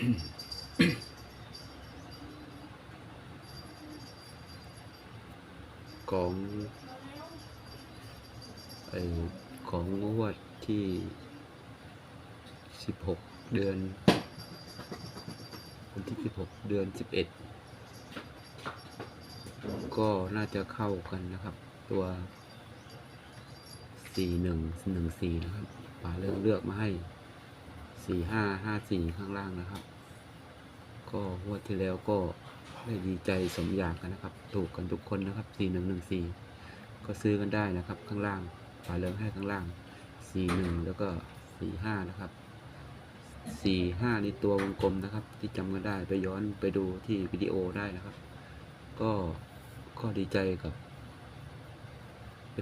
ของไอของงวดที่สิบหกเดือน วันที่สิบหกเดือนสิบเอ็ดก็น่าจะเข้ากันนะครับ ตัวสี่หนึ่งหนึ่งสี่นะครับป๋าเลือกเลือกมาให้ สี่ห้าห้าสี่ข้างล่างนะครับ ก็งวดที่แล้วก็ได้ดีใจสมอยากกันนะครับ ถูกกันทุกคนนะครับสี่หนึ่งหนึ่งสี่ก็ซื้อกันได้นะครับ ข้างล่างป๋าเลือกให้ข้างล่างสี่หนึ่งแล้วก็สี่ห้านะครับสี่ห้าในตัววงกลมนะครับ ที่จำกันได้ไปย้อนไปดูที่วิดีโอได้นะครับ ก็ก็ดีใจกับ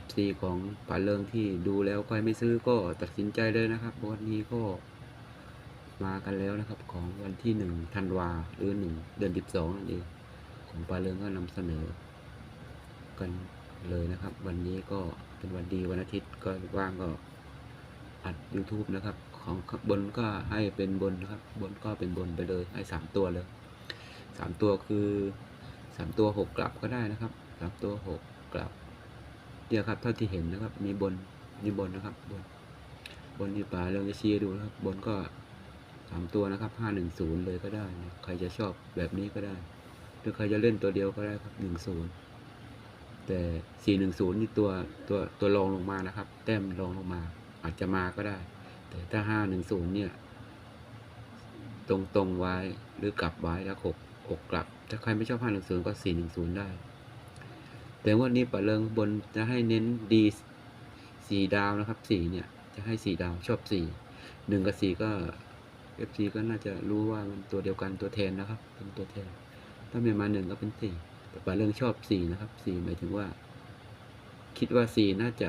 FC ของป่าเริงที่ดูแล้วใครไม่ซื้อก็ตัดสินใจเลยนะครับวันนี้ก็ มากันแล้วนะครับของวันที่หนึ่งธันวาหรือหนึ่งเดือนสิบสองนั่นเองของป่าเริงก็นำเสนอ กันเลยนะครับ วันนี้ก็เป็นวันดีวันอาทิตย์ก็ว่างก็อัด YouTube นะครับ ของบนก็ให้เป็นบนนะครับ บนก็เป็นบนไปเลยให้สามตัวเลยสามตัวคือสามตัวหกกลับก็ได้นะครับสามตัวหกกลับเนี่ยครับเท่าที่เห็นนะครับ มีบนมีบนนะครับบนบนที่ป่าเราจะชี้ดูนะครับ บนก็ สามตัวนะครับห้าหนึ่งศูนย์เลยก็ได้นะใครจะชอบแบบนี้ก็ได้ หรือใครจะเล่นตัวเดียวก็ได้ครับหนึ่งศูนย์แต่สี่หนึ่งศูนย์นี่ตัวตัวตัวรองลงมานะครับ แต้มรองลงมา อาจจะมาก็ได้ แต่ถ้าห้าหนึ่งศูนย์เนี่ย ตรงตรงไว้หรือกลับไว้แล้วหกหกกลับ ถ้าใครไม่ชอบห้าหนึ่งศูนย์ก็สี่หนึ่งศูนย์ได้ แต่วันนี้ปะเริงบนจะให้เน้นดีสี่ดาวนะครับสี่เนี่ย จะให้สี่ดาวชอบสี่หนึ่งกับสี่ก็ เอฟซีก็น่าจะรู้ว่ามันตัวเดียวกันตัวแทนนะครับ เป็นตัวแทน ถ้าไม่มาหนึ่งก็เป็นสี่แต่ปะเริงชอบสี่นะครับสี่หมายถึงว่า คิดว่าสี่น่าจะ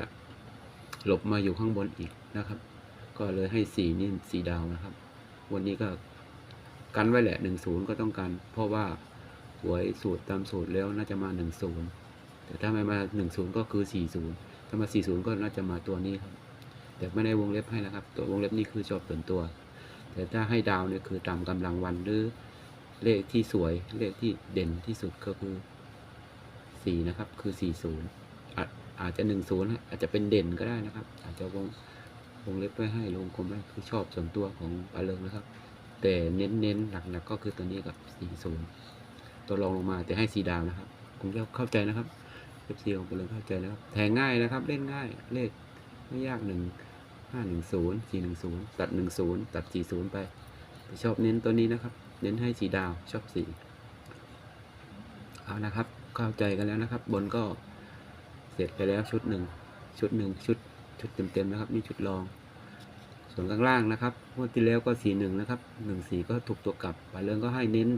หลบมาอยู่ข้างบนอีกนะครับ ก็เลยให้สี่นี่สี่ดาวนะครับ วันนี้ก็กันไว้แหละหนึ่งศูนย์ก็ต้องกันเพราะว่าหวยสูตรตามสูตรแล้วน่าจะมาหนึ่งศูนย์แต่ถ้าไม่มาหนึ่งศูนย์ก็คือสี่ศูนย์ถ้ามาสี่ศูนย์ก็น่าจะมาตัวนี้ครับ แต่ไม่ได้วงเล็บให้นะครับ ตัววงเล็บนี่คือชอบส่วนตัว แต่ถ้าให้ดาวเนี่ยคือตามกำลังวันหรือเลขที่สวยเลขที่เด่นที่สุดก็คือสี่นะครับ คือสี่ศูนย์อาจอาจจะหนึ่งศูนย์อาจจะเป็นเด่นก็ได้นะครับ อาจจะวงวงเล็บไว้ให้ลงกลมไว้คือชอบส่วนตัวของปาเลิงนะครับ แต่เน้นๆหลักๆก็คือตัวนี้กับสี่ศูนย์ตัวรองลงมาแต่ให้สีดาวนะครับคงจะเข้าใจนะครับเอฟซีของปาเลิงเข้าใจนะครับแทงง่ายนะครับ เล่นง่ายเลขไม่ยากหนึ่ง ห้าหนึ่งศูนย์สี่หนึ่งศูนย์ตัดหนึ่งศูนย์ตัดสี่ศูนย์ไป ชอบเน้นตัวนี้นะครับ เน้นให้สีดาวชอบสีเอานะครับ เข้าใจกันแล้วนะครับ บนก็เสร็จไปแล้วชุดหนึ่งชุดหนึ่งชุดชุดเต็มๆนะครับ นี่ชุดรอง ส่วนข้างล่างนะครับงวดที่แล้วก็สีหนึ่งนะครับหนึ่งสีก็ถูกตัวกลับปาเรื่องก็ให้เน้น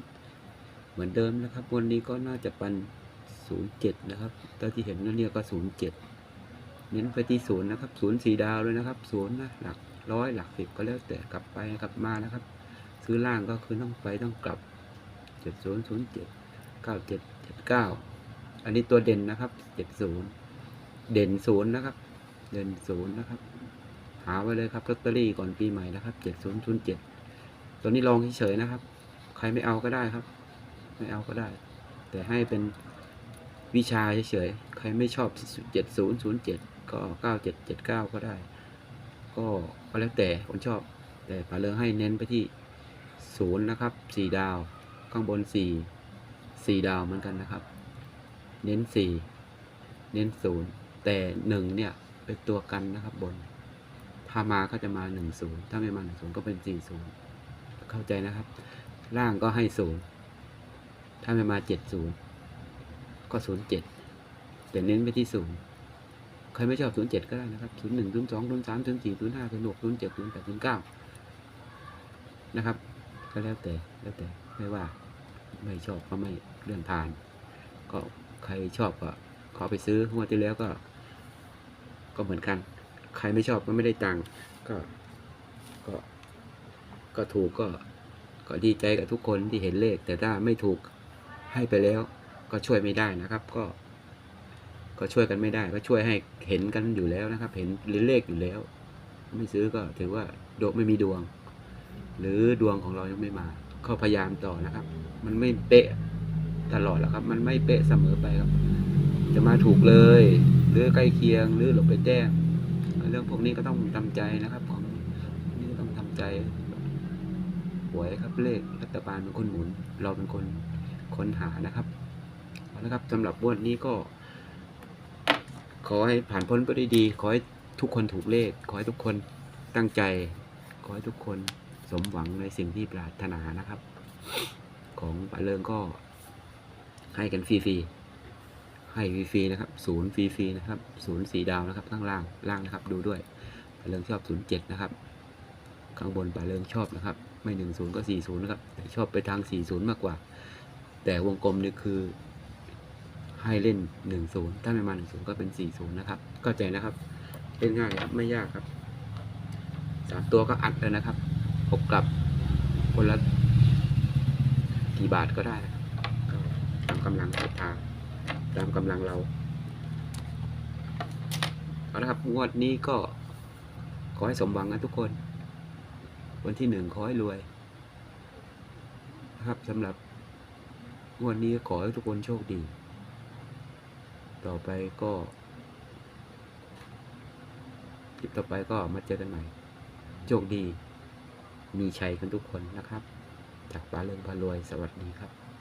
เหมือนเดิมนะครับ วันนี้ก็น่าจะปันศูนย์เจ็ดนะครับตอนที่เห็นนั่นเนี่ยก็ศูนย์ เน้นไปที่ศูนย์นะครับศูนย์สี่ดาวเลยนะครับศูนย์นะหลักร้อยหลักสิบก็แล้วแต่กลับไปกลับมานะครับ ซื้อล่างก็คือต้องไปต้องกลับเจ็ดศูนย์ศูนย์เจ็ดเก้าเจ็ดเจ็ดเก้าอันนี้ตัวเด่นนะครับเจ็ดศูนย์เด่นศูนย์นะครับ เด่นศูนย์นะครับ หาไว้เลยครับลอตเตอรี่ก่อนปีใหม่นะครับเจ็ดศูนย์ศูนย์เจ็ดตัวนี้ลองเฉยๆนะครับ ใครไม่เอาก็ได้ครับ ไม่เอาก็ได้ แต่ให้เป็นวิชาเฉยๆ ครไม่ชอบเจ็ดศูนย์ศูนย์เจ็ดก็เก้าเจ็ดเจ็ดเก้าก็ได้ ก็ก็แล้วแต่คนชอบ แต่ปาเลืองให้เน้นไปที่ศูนย์นะครับสี่ดาว ข้างบนสี่สี่ดาวเหมือนกันนะครับ เน้นสี่เน้นศูนย์แต่หนึ่งเนี่ย เป็นตัวกันนะครับบน ถ้ามาก็จะมาหนึ่งศูนย์ถ้าไม่มาหนึ่งศูนย์ก็เป็นสี่ศูนย์เข้าใจนะครับ ล่างก็ให้ศูนย์ถ้าไม่มาเจ็ดศูนย์ก็ศูนย์เจ็ด แต่เน้นไปที่ศูนย์ใครไม่ชอบศูนย์เจ็ดก็ได้นะครับศูนย์หนึ่งศูนย์สองศูนย์สามศูนย์สี่ศูนย์ห้าศูนย์หกศูนย์เจ็ดศูนย์แปดศูนย์เก้านะครับ ก็แล้วแต่แล้วแต่ไม่ว่าไม่ชอบก็ไม่เลื่อนผ่าน ก็ใครชอบก็ขอไปซื้องวดที่แล้วก็ ก็เหมือนกัน ใครไม่ชอบก็ไม่ได้ตังค์ก็ก็ ก็ถูกก็ก็ดีใจกับทุกคนที่เห็นเลข แต่ถ้าไม่ถูกให้ไปแล้วก็ช่วยไม่ได้นะครับ ก็ ก็ช่วยกันไม่ได้ ก็ช่วยให้เห็นกันอยู่แล้วนะครับ เห็นเลขอยู่แล้ว ไม่ซื้อก็ถือว่าโดไม่มีดวง หรือดวงของเรายังไม่มาก็พยายามต่อนะครับ มันไม่เป๊ะตลอดหรอกครับ มันไม่เป๊ะเสมอไปครับ จะมาถูกเลย หรือใกล้เคียงหรือหลบไปแจ้งเรื่องพวกนี้ก็ต้องทำใจนะครับของนี่ต้องทำใจหวยครับเลขรัฐบาลเป็นคนหมุน เราเป็นคนค้นหานะครับเอาละครับสำหรับงวดนี้ก็ อให้ผ่านพ้นไปได้ดี ขอให้ทุกคนถูกเลข ขอให้ทุกคนตั้งใจ ขอให้ทุกคนสมหวังในสิ่งที่ปรารถนานะครับ ของปาเลิงก็ให้กันฟรีๆ ให้ฟรีๆนะครับ ศูนย์ฟรีๆนะครับ ศูนย์สีดาวนะครับ ข้างล่าง ล่างนะครับ ดูด้วยปาเลิงชอบศูนย์เจ็ดนะครับ ข้างบนปาเลิงชอบนะครับ ไม่หนึ่งศูนย์ก็สี่ศูนย์นะครับ ชอบไปทางสี่ศูนย์มากกว่า แต่วงกลมนี่คือ ให้เล่นหนึ่งศูนย์ถ้าไม่มาหนึ่งศูนย์ก็เป็นสี่ศูนย์นะครับเข้าใจนะครับเล่นง่ายครับไม่ยากครับสามตัวก็อัดเลยนะครับพบกับคนละกี่บาทก็ได้ตามกำลังศรัทธาตามกำลังเราเอาละครับงวดนี้ก็ขอให้สมหวังนะทุกคน วันที่หนึ่งขอให้รวยนะครับสำหรับงวดนี้ขอให้ทุกคนโชคดี ต่อไปก็คลิปต่อไปก็มาเจอกันใหม่ โชคดี มีชัยกันทุกคนนะครับ จากป้าเริงพารวย สวัสดีครับ